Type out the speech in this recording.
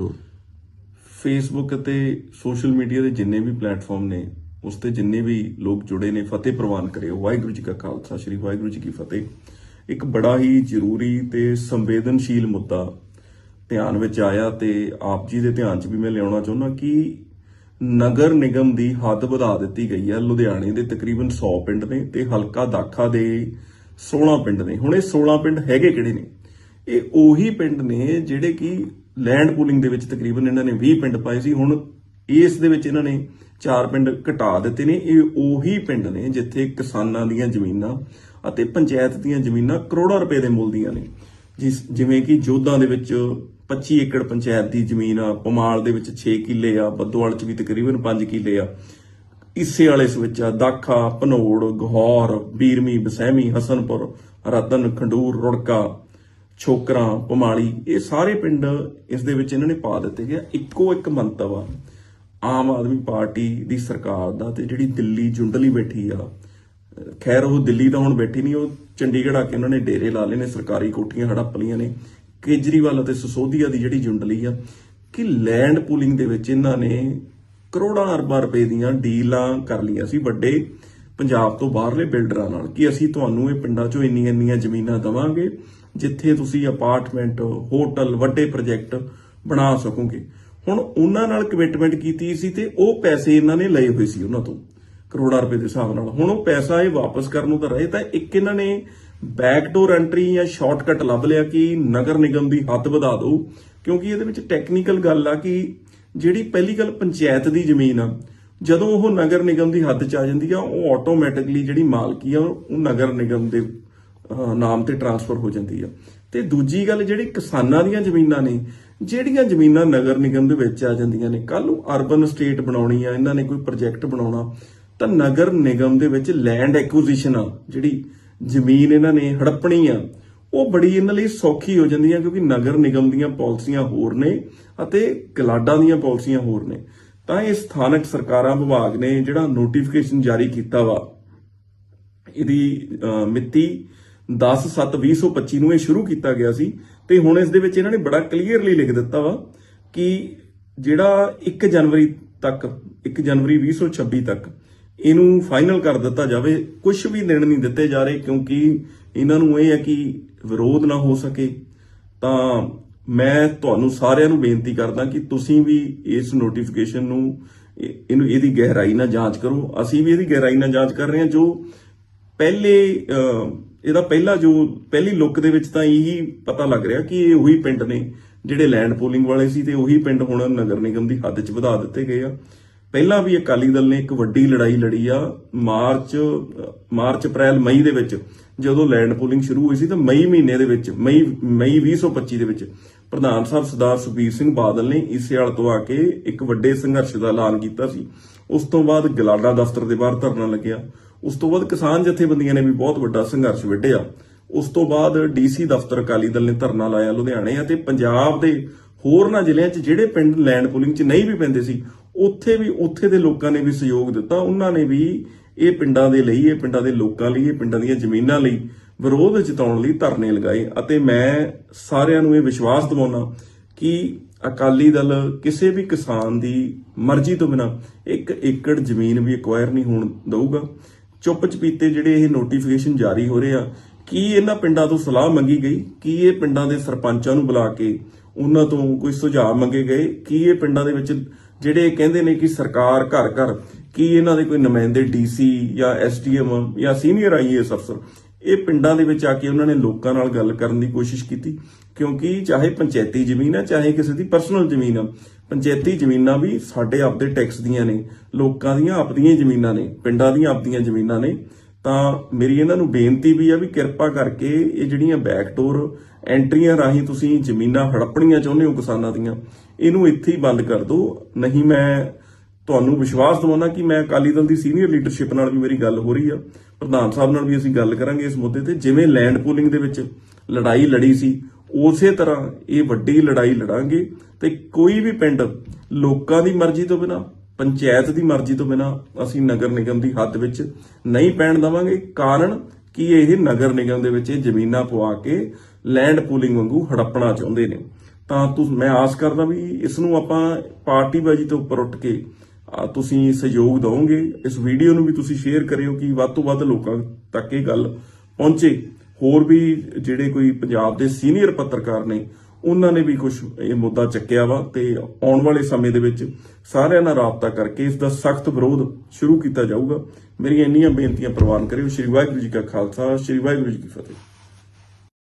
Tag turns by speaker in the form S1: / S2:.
S1: Role
S2: Facebook ਅਤੇ social media ਦੇ ਜਿੰਨੇ ਵੀ ਪਲੇਟਫਾਰਮ ਨੇ, ਉਸ ਤੇ ਜਿੰਨੇ ਵੀ ਲੋਕ ਜੁੜੇ ਨੇ, ਫਤਿਹ ਪ੍ਰਵਾਨ ਕਰਿਓ। ਵਾਹਿਗੁਰੂ ਜੀ ਕਾ ਖਾਲਸਾ, ਸ੍ਰੀ ਵਾਹਿਗੁਰੂ ਜੀ ਕੀ ਫਤਿਹ। ਇੱਕ ਬੜਾ ਹੀ ਜ਼ਰੂਰੀ ਤੇ ਸੰਵੇਦਨਸ਼ੀਲ ਮੁੱਦਾ ਧਿਆਨ ਵਿੱਚ ਆਇਆ ਤੇ ਆਪ ਜੀ ਦੇ ਧਿਆਨ 'ਚ ਵੀ ਮੈਂ ਲਿਆਉਣਾ ਚਾਹੁੰਦਾ ਕਿ ਨਗਰ ਨਿਗਮ ਦੀ ਹੱਦ ਵਧਾ ਦਿੱਤੀ ਗਈ ਹੈ। ਲੁਧਿਆਣੇ ਦੇ ਤਕਰੀਬਨ 100 ਪਿੰਡ ਨੇ ਤੇ ਹਲਕਾ ਦਾਖਾ ਦੇ 16 ਪਿੰਡ ਨੇ। ਹੁਣ ਇਹ 16 ਪਿੰਡ ਹੈਗੇ ਕਿਹੜੇ ਨੇ? ਇਹ ਉਹੀ ਪਿੰਡ ਨੇ ਜਿਹੜੇ ਕਿ ਲੈਂਡ ਪੂਲਿੰਗ ਦੇ ਵਿੱਚ ਤਕਰੀਬਨ ਇਹਨਾਂ ਨੇ 20 ਪਿੰਡ ਪਾਏ ਸੀ। ਹੁਣ ਇਸ ਦੇ ਵਿੱਚ ਇਹਨਾਂ ਨੇ ਚਾਰ ਪਿੰਡ ਘਟਾ ਦਿੱਤੇ ਨੇ। ਇਹ ਉਹੀ ਪਿੰਡ ਨੇ ਜਿੱਥੇ ਕਿਸਾਨਾਂ ਦੀਆਂ ਜ਼ਮੀਨਾਂ ਅਤੇ ਪੰਚਾਇਤ ਦੀਆਂ ਜ਼ਮੀਨਾਂ ਕਰੋੜਾਂ ਰੁਪਏ ਦੇ ਮੁੱਲ ਦੀਆਂ ਨੇ। ਜਿਸ ਜਿਵੇਂ ਕਿ ਜੋਧਾਂ ਦੇ ਵਿੱਚ 25 ਏਕੜ ਪੰਚਾਇਤ ਦੀ ਜ਼ਮੀਨ ਆ, ਪਮਾਲ ਦੇ ਵਿੱਚ 6 ਕਿੱਲੇ ਆ ਬੱਦੋਵਾਲ ਚ ਵੀ ਤਕਰੀਬਨ 5 ਕਿੱਲੇ ਆ। ਇਸੇ ਵਾਲੇ ਇਸ ਵਿੱਚ ਆ, ਦਾਖਾ, ਭਨੋੜ, ਗਹੌਰ, ਬੀਰਮੀ ਬਸਹਿਮੀ ਹਸਨਪੁਰ, ਰਤਨ, ਖੰਡੂਰ, ਰੁੜਕਾ ਛੋਕਰਾਂ, ਪਮਾਲੀ, ਇਹ ਸਾਰੇ ਪਿੰਡ ਇਸ ਦੇ ਵਿੱਚ ਇਹਨਾਂ ਨੇ ਪਾ ਦਿੱਤੇ ਗਏ ਇੱਕੋ ਇੱਕ ਮੰਤਵ ਆ, ਆਮ ਆਦਮੀ ਪਾਰਟੀ ਦੀ ਸਰਕਾਰ ਦਾ ਤੇ ਜਿਹੜੀ ਦਿੱਲੀ ਜੁੰਡਲੀ ਬੈਠੀ ਆ। ਖੈਰ, ਉਹ ਦਿੱਲੀ ਤਾਂ ਹੁਣ ਬੈਠੀ ਨਹੀਂ, ਉਹ ਚੰਡੀਗੜ੍ਹ ਆ ਕੇ ਉਹਨਾਂ ਨੇ ਡੇਰੇ ਲਾ ਲਏ ਨੇ, ਸਰਕਾਰੀ ਕੋਠੀਆਂ ਹੜੱਪ ਲਈਆਂ ਨੇ। ਕੇਜਰੀਵਾਲ ਅਤੇ ਸਸੋਦੀਆ ਦੀ ਜਿਹੜੀ ਜੁੰਡਲੀ ਆ, ਕਿ ਲੈਂਡ ਪੂਲਿੰਗ ਦੇ ਵਿੱਚ ਇਹਨਾਂ ਨੇ ਕਰੋੜਾਂ ਅਰਬਾਂ ਰੁਪਏ ਦੀਆਂ ਡੀਲਾਂ ਕਰ ਲਈਆਂ ਸੀ ਵੱਡੇ ਪੰਜਾਬ ਤੋਂ ਬਾਹਰਲੇ ਬਿਲਡਰਾਂ ਨਾਲ, ਕਿ ਅਸੀਂ ਤੁਹਾਨੂੰ ਇਹ ਪਿੰਡਾਂ 'ਚੋਂ ਇੰਨੀਆਂ ਇੰਨੀਆਂ ਜ਼ਮੀਨਾਂ ਦਵਾਂਗੇ ਜਿੱਥੇ ਤੁਸੀਂ ਅਪਾਰਟਮੈਂਟ ਹੋਟਲ ਵੱਡੇ ਪ੍ਰੋਜੈਕਟ ਬਣਾ ਸਕੋਗੇ। ਹੁਣ ਉਹਨਾਂ ਨਾਲ ਕਮਿਟਮੈਂਟ ਕੀਤੀ ਸੀ ਤੇ ਉਹ ਪੈਸੇ ਇਹਨਾਂ ਨੇ ਲਏ ਹੋਏ ਸੀ ਉਹਨਾਂ ਤੋਂ, ਕਰੋੜਾਂ ਰੁਪਏ ਦੇ ਹਿਸਾਬ ਨਾਲ। ਹੁਣ ਉਹ ਪੈਸਾ ਇਹ ਵਾਪਸ ਕਰਨ ਨੂੰ ਤਾਂ ਰਹੇ, ਤਾਂ ਇੱਕ ਇਹਨਾਂ ਨੇ ਬੈਕਡੋਰ ਐਂਟਰੀ ਜਾਂ ਸ਼ਾਰਟਕਟ ਲੱਭ ਲਿਆ ਕਿ ਨਗਰ ਨਿਗਮ ਦੀ ਹੱਦ ਵਧਾ ਦਿਓ, ਕਿਉਂਕਿ ਇਹਦੇ ਵਿੱਚ ਟੈਕਨੀਕਲ ਗੱਲ ਆ ਕਿ ਜਿਹੜੀ ਪਹਿਲੀ ਗੱਲ ਪੰਚਾਇਤ ਦੀ ਜ਼ਮੀਨ ਆ, ਜਦੋਂ ਉਹ ਨਗਰ ਨਿਗਮ ਦੀ ਹੱਦ ਚ ਆ ਜਾਂਦੀ ਆ, ਉਹ ਆਟੋਮੈਟਿਕਲੀ ਜਿਹੜੀ ਮਾਲਕੀ ਆ, ਉਹ ਨਗਰ ਨਿਗਮ ਦੇ ਨਾਮ ਤੇ ਟਰਾਂਸਫਰ ਹੋ ਜਾਂਦੀ ਆ। ਤੇ ਦੂਜੀ ਗੱਲ ਜਿਹੜੀ ਕਿਸਾਨਾਂ ਦੀਆਂ ਜ਼ਮੀਨਾਂ ਨੇ ਜਿਹੜੀਆਂ ਜ਼ਮੀਨਾਂ ਨਗਰ ਨਿਗਮ ਦੇ ਵਿੱਚ ਆ ਜਾਂਦੀਆਂ ਨੇ ਕੱਲ ਨੂੰ ਅਰਬਨ ਸਟੇਟ ਬਣਾਉਣੀ ਆ ਇਹਨਾਂ ਨੇ ਕੋਈ ਪ੍ਰੋਜੈਕਟ ਬਣਾਉਣਾ ਤਾਂ ਨਗਰ ਨਿਗਮ ਦੇ ਵਿੱਚ ਲੈਂਡ ਐਕੁਜੀਸ਼ਨ ਆ ਜਿਹੜੀ ਜ਼ਮੀਨ ਇਹਨਾਂ ਨੇ ਹੜੱਪਣੀ ਆ ਉਹ ਬੜੀ ਇਹਨਾਂ ਲਈ ਸੌਖੀ ਹੋ ਜਾਂਦੀ ਆ ਕਿਉਂਕਿ ਨਗਰ ਨਿਗਮ ਦੀਆਂ ਪਾਲਿਸੀਆਂ ਹੋਰ ਨੇ ਅਤੇ ਕਲਾਡਾਂ ਦੀਆਂ ਪਾਲਿਸੀਆਂ ਹੋਰ ਨੇ। ਤਾਂ ਇਹ ਸਥਾਨਕ ਸਰਕਾਰਾਂ ਵਿਭਾਗ ਨੇ ਜਿਹੜਾ ਨੋਟੀਫਿਕੇਸ਼ਨ ਜਾਰੀ ਕੀਤਾ ਵਾ ਇਹਦੀ ਅਹ, ਮਿਤੀ 10/7/2025 ਨੂੰ ਇਹ ਸ਼ੁਰੂ ਕੀਤਾ ਗਿਆ ਸੀ ਤੇ ਹੁਣ ਇਸ ਦੇ ਵਿੱਚ ਇਹਨਾਂ ਨੇ ਬੜਾ ਕਲੀਅਰਲੀ ਲਿਖ ਦਿੱਤਾ ਵਾ ਕਿ ਜਿਹੜਾ 1 ਜਨਵਰੀ ਤੱਕ 1 ਜਨਵਰੀ 2026 ਤੱਕ ਇਹਨੂੰ ਫਾਈਨਲ ਕਰ ਦਿੱਤਾ ਜਾਵੇ ਕੁਝ ਵੀ ਦਿਨ ਨਹੀਂ ਦਿੱਤੇ ਜਾ ਰਹੇ ਕਿਉਂਕਿ ਇਹਨਾਂ ਨੂੰ ਇਹ ਹੈ ਕਿ ਵਿਰੋਧ ਨਾ ਹੋ ਸਕੇ। ਤਾਂ ਮੈਂ ਤੁਹਾਨੂੰ ਸਾਰਿਆਂ ਨੂੰ ਬੇਨਤੀ ਕਰਦਾ ਕਿ ਤੁਸੀਂ ਵੀ ਇਸ ਨੋਟੀਫਿਕੇਸ਼ਨ ਨੂੰ ਇਹਨੂੰ, ਇਹਦੀ ਗਹਿਰਾਈ ਨਾਲ ਜਾਂਚ ਕਰੋ। ਅਸੀਂ ਵੀ ਇਹਦੀ ਗਹਿਰਾਈ ਨਾਲ ਜਾਂਚ ਕਰ ਰਹੇ ਹਾਂ, ਜੋ ਪਹਿਲੇ ਇਹਦਾ ਪਹਿਲਾ ਜੋ, ਪਹਿਲੀ ਲੁੱਕ ਦੇ ਵਿੱਚ ਤਾਂ ਇਹੀ ਪਤਾ ਲੱਗ ਰਿਹਾ ਕਿ ਇਹ ਉਹੀ ਪਿੰਡ ਨੇ, ਜਿਹੜੇ ਲੈਂਡ ਪੂਲਿੰਗ ਵਾਲੇ ਸੀ ਤੇ ਉਹੀ ਪਿੰਡ ਹੁਣ ਨਗਰ ਨਿਗਮ ਦੀ ਹੱਦ 'ਚ ਵਧਾ ਦਿੱਤੇ ਗਏ ਆ। ਪਹਿਲਾਂ ਵੀ ਅਕਾਲੀ ਦਲ ਨੇ ਇੱਕ ਵੱਡੀ ਲੜਾਈ ਲੜੀ ਆ, ਮਾਰਚ ਮਾਰਚ, ਅਪ੍ਰੈਲ, ਮਈ ਦੇ ਵਿੱਚ, ਜਦੋਂ ਲੈਂਡ ਪੂਲਿੰਗ ਸ਼ੁਰੂ ਹੋਈ ਸੀ ਤਾਂ ਮਈ ਮਹੀਨੇ ਦੇ ਵਿੱਚ, ਮਈ ਮਈ 2025 ਦੇ ਵਿੱਚ, ਪ੍ਰਧਾਨ ਸਾਹਿਬ ਸਰਦਾਰ ਸੁਖਬੀਰ ਸਿੰਘ ਬਾਦਲ ਨੇ ਇਸਿਆਲ ਤੋਂ ਆ ਕੇ ਇੱਕ ਵੱਡੇ ਸੰਘਰਸ਼ ਦਾ ਐਲਾਨ ਕੀਤਾ ਸੀ। ਉਸ ਤੋਂ ਬਾਅਦ ਗਲਾਡਾ ਦਫ਼ਤਰ ਦੇ ਬਾਹਰ ਧਰਨਾ ਲੱਗਿਆ। ਉਸ ਤੋਂ ਬਾਅਦ ਕਿਸਾਨ ਜਥੇਬੰਦੀਆਂ ਨੇ ਵੀ ਬਹੁਤ ਵੱਡਾ ਸੰਘਰਸ਼ ਵਿੱਢਿਆ। ਉਸ ਤੋਂ ਬਾਅਦ ਡੀਸੀ ਦਫ਼ਤਰ ਅਕਾਲੀ ਦਲ ਨੇ ਧਰਨਾ ਲਾਇਆ ਲੁਧਿਆਣੇ ਅਤੇ ਪੰਜਾਬ ਦੇ ਹੋਰਨਾਂ ਜ਼ਿਲ੍ਹਿਆਂ 'ਚ ਜਿਹੜੇ ਪਿੰਡ ਲੈਂਡ ਪੂਲਿੰਗ 'ਚ ਨਹੀਂ ਵੀ ਪੈਂਦੇ ਸੀ, ਉੱਥੇ ਵੀ, ਉੱਥੇ ਦੇ ਲੋਕਾਂ ਨੇ ਵੀ ਸਹਿਯੋਗ ਦਿੱਤਾ। ਉਹਨਾਂ ਨੇ ਵੀ ਇਹ ਪਿੰਡਾਂ ਦੇ ਲਈ, ਇਹ ਪਿੰਡਾਂ ਦੇ ਲੋਕਾਂ ਲਈ, ਇਹ ਪਿੰਡਾਂ ਦੀਆਂ ਜ਼ਮੀਨਾਂ ਲਈ ਵਿਰੋਧ ਜਤਾਉਣ ਲਈ ਧਰਨੇ ਲਗਾਏ ਅਤੇ ਮੈਂ ਸਾਰਿਆਂ ਨੂੰ ਇਹ ਵਿਸ਼ਵਾਸ ਦਿਵਾਉਣਾ ਕਿ ਅਕਾਲੀ ਦਲ ਕਿਸੇ ਵੀ ਕਿਸਾਨ ਦੀ ਮਰਜ਼ੀ ਤੋਂ ਬਿਨਾ ਇੱਕ ਏਕੜ ਜ਼ਮੀਨ ਵੀ ਐਕਵਾਇਰ ਨਹੀਂ ਹੋਣ ਦਊਗਾ। ਚੁੱਪ ਚਪੀਤੇ ਜਿਹੜੇ ਇਹ ਨੋਟੀਫਿਕੇਸ਼ਨ ਜਾਰੀ ਹੋ ਰਹੇ ਆ, ਕੀ ਇਹਨਾਂ ਪਿੰਡਾਂ ਤੋਂ ਸਲਾਹ ਮੰਗੀ ਗਈ? ਕੀ ਇਹ ਪਿੰਡਾਂ ਦੇ ਸਰਪੰਚਾਂ ਨੂੰ ਬੁਲਾ ਕੇ ਉਹਨਾਂ ਤੋਂ ਕੋਈ ਸੁਝਾਅ ਮੰਗੇ ਗਏ? ਕੀ ਇਹ ਪਿੰਡਾਂ ਦੇ ਵਿੱਚ ਜਿਹੜੇ ਕਹਿੰਦੇ ਨੇ ਕਿ ਸਰਕਾਰ ਘਰ ਘਰ ਕੀ ਇਹਨਾਂ ਦੇ ਕੋਈ ਨੁਮਾਇੰਦੇ ਡੀਸੀ ਜਾਂ ਐਸਡੀਐਮ ਜਾਂ ਸੀਨੀਅਰ ਆਈਏਐਸ ਅਫਸਰ ਇਹ ਪਿੰਡਾਂ ਦੇ ਵਿੱਚ ਆ ਕੇ ਉਹਨਾਂ ਨੇ ਲੋਕਾਂ ਨਾਲ ਗੱਲ ਕਰਨ ਦੀ ਕੋਸ਼ਿਸ਼ ਕੀਤੀ, ਕਿਉਂਕਿ ਚਾਹੇ ਪੰਚਾਇਤੀ ਜ਼ਮੀਨ ਆ, ਚਾਹੇ ਕਿਸੇ ਦੀ ਪਰਸਨਲ ਜ਼ਮੀਨ ਆ, ਪੰਚਾਇਤੀ ਜ਼ਮੀਨਾਂ ਵੀ ਸਾਡੇ ਆਪਦੇ ਟੈਕਸ ਦੀਆਂ ਨੇ, ਲੋਕਾਂ ਦੀਆਂ ਆਪਦੀਆਂ ਹੀ ਜ਼ਮੀਨਾਂ ਨੇ, ਪਿੰਡਾਂ ਦੀਆਂ ਆਪਦੀਆਂ ਜ਼ਮੀਨਾਂ ਨੇ। ਤਾਂ ਮੇਰੀ ਇਹਨਾਂ ਨੂੰ ਬੇਨਤੀ ਵੀ ਆ ਵੀ ਕਿਰਪਾ ਕਰਕੇ ਇਹ ਜਿਹੜੀਆਂ ਬੈਕਡੋਰ ਐਂਟਰੀਆਂ ਰਾਹੀਂ ਤੁਸੀਂ ਜ਼ਮੀਨਾਂ ਹੜੱਪਣੀਆਂ ਚਾਹੁੰਦੇ ਹੋ ਕਿਸਾਨਾਂ ਦੀਆਂ, ਇਹਨੂੰ ਇੱਥੇ ਹੀ ਬੰਦ ਕਰ ਦਿਓ। ਨਹੀਂ ਮੈਂ ਤੁਹਾਨੂੰ ਵਿਸ਼ਵਾਸ ਦਿਵਾਉਣਾ ਕਿ ਮੈਂ ਅਕਾਲੀ ਦਲ ਦੀ ਸੀਨੀਅਰ ਲੀਡਰਸ਼ਿਪ ਨਾਲ ਵੀ ਮੇਰੀ ਗੱਲ ਹੋ ਰਹੀ ਆ। ਪ੍ਰਧਾਨ ਸਾਹਿਬ ਨਾਲ ਵੀ ਅਸੀਂ ਗੱਲ ਕਰਾਂਗੇ ਇਸ ਮੁੱਦੇ ਤੇ। ਜਿਵੇਂ ਲੈਂਡ ਪੂਲਿੰਗ ਦੇ ਵਿੱਚ ਲੜਾਈ ਲੜੀ ਸੀ, ਉਸੇ ਤਰ੍ਹਾਂ ਇਹ ਵੱਡੀ ਲੜਾਈ ਲੜਾਂਗੇ ਤੇ ਕੋਈ ਵੀ ਪਿੰਡ ਲੋਕਾਂ ਦੀ ਮਰਜ਼ੀ ਤੋਂ ਬਿਨਾ, ਪੰਚਾਇਤ ਦੀ ਮਰਜ਼ੀ ਤੋਂ ਬਿਨਾ ਅਸੀਂ ਨਗਰ ਨਿਗਮ ਦੀ ਹੱਦ ਵਿੱਚ ਨਹੀਂ ਪੈਣ ਦਵਾਂਗੇ। ਕਾਰਨ ਕਿ ਇਹ ਨਗਰ ਨਿਗਮ ਦੇ ਵਿੱਚ ਇਹ ਜ਼ਮੀਨਾਂ ਪਵਾ ਕੇ ਲੈਂਡ ਪੂਲਿੰਗ ਵਾਂਗੂ ਹੜੱਪਣਾ ਚਾਹੁੰਦੇ ਨੇ। ਤਾਂ ਤੁਸ, ਮੈਂ ਆਸ ਕਰਦਾ ਵੀ ਇਸ ਨੂੰ ਆਪਾਂ ਪਾਰਟੀਬਾਜ਼ੀ ਤੋਂ ਉੱਪਰ ਉੱਠ ਕੇ ਤੁਸੀਂ ਸਹਿਯੋਗ ਦਿਓਗੇ ਇਸ ਵੀਡੀਓ ਨੂੰ ਵੀ ਤੁਸੀਂ ਸ਼ੇਅਰ ਕਰਿਓ ਕਿ ਵੱਧ ਤੋਂ ਵੱਧ ਲੋਕਾਂ ਤੱਕ ਇਹ ਗੱਲ ਪਹੁੰਚੇ। ਹੋਰ ਵੀ ਜਿਹੜੇ ਕੋਈ ਪੰਜਾਬ ਦੇ ਸੀਨੀਅਰ ਪੱਤਰਕਾਰ ਨੇ, ਉਹਨਾਂ ਨੇ ਵੀ ਕੁਝ ਇਹ ਮੁੱਦਾ ਚੱਕਿਆ ਵਾ ਤੇ ਆਉਣ ਵਾਲੇ ਸਮੇਂ ਦੇ ਵਿੱਚ ਸਾਰਿਆਂ ਨਾਲ ਰਾਬਤਾ ਕਰਕੇ ਇਸ ਦਾ ਸਖਤ ਵਿਰੋਧ ਸ਼ੁਰੂ ਕੀਤਾ ਜਾਊਗਾ। ਮੇਰੀਆਂ ਇੰਨੀਆਂ ਬੇਨਤੀਆਂ ਪ੍ਰਵਾਨ ਕਰਿਓ। ਸ਼੍ਰੀ ਵਾਹਿਗੁਰੂ ਜੀ ਕਾ ਖਾਲਸਾ, ਸ਼੍ਰੀ ਵਾਹਿਗੁਰੂ ਜੀ ਕੀ ਫਤਿਹ।